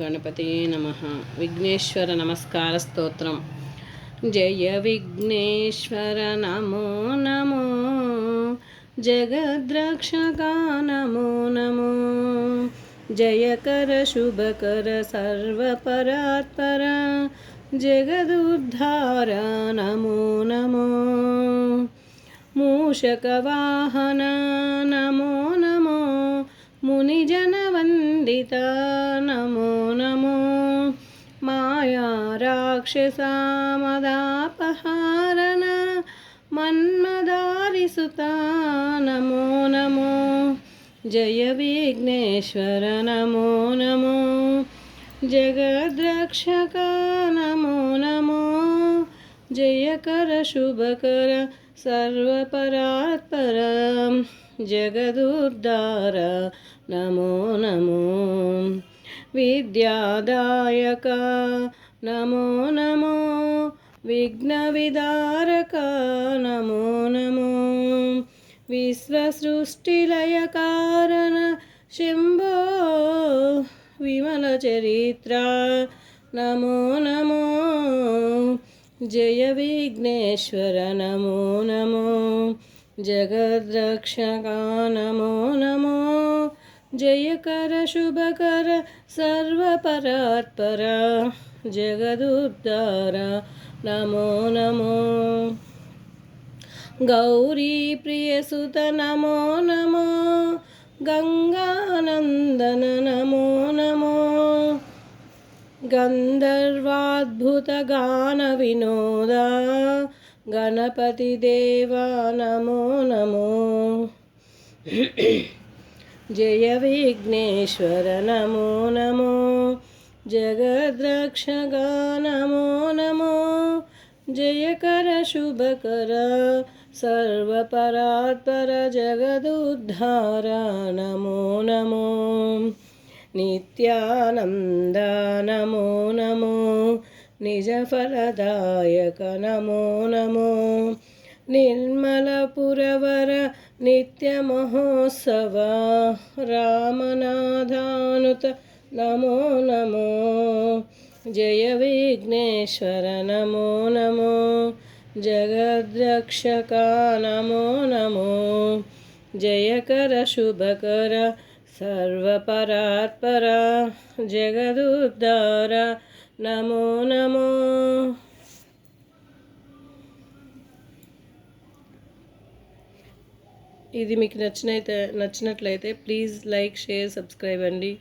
గం నమ. విఘ్నేశ్వర నమస్కార స్తోత్రం. జయ విఘ్నేశ్వర నమో నమో. జగద్రక్షకా నమో నమో. జయకర శుభకర సర్వపరాత్పర. జగదుద్ధార నమో నమో. మూషకవాహన నమో నమో. మునిజనవందిత నమో మాయా రాక్షసామదాపహారణ మన్మదారిసుత నమో నమో. జయ విఘ్నేశ్వర నమో నమో. జగద్రక్షక నమో నమో. జయకర శుభకర సర్వపరాత్పర. జగదుద్ధార నమో నమో. విద్యాదాయక నమో నమో విఘ్న విదారక నమో నమో విశ్వసృష్టిలయ కారణ శంభో విమల చరిత్ర. నమో నమో జయ విఘ్నేశ్వర నమో నమో జగద్రక్షక నమో నమో జయకర శుభకర సర్వపరాత్పర. జగదుద్ధార నమో నమో. గౌరీ ప్రియసుత నమో నమో. గంగానందన నమో నమో. గంధర్వాద్భుతగాన వినోద గణపతి దేవా నమో నమో. జయ విఘ్నేశ్వర నమో నమో. జగద్రక్షక నమో నమో జయకర శుభకర సర్వపరాత్పర జగదుద్ధార నమో నమో నిత్యానంద నమో నమో నిజఫలదాయక నమో నమో నిర్మలపురవర నిత్యమహోత్సవ రామనాథానుత నమో నమో. జయ విఘ్నేశ్వర నమో నమో. జగద్రక్షక నమో నమో. జయకర శుభకర సర్వపరాత్పర. జగదుద్ధార నమో నమో. ఇది మీకు నచ్చినైతే నచ్చినట్లయితే ప్లీజ్ లైక్ షేర్ సబ్స్క్రైబ్ అండి.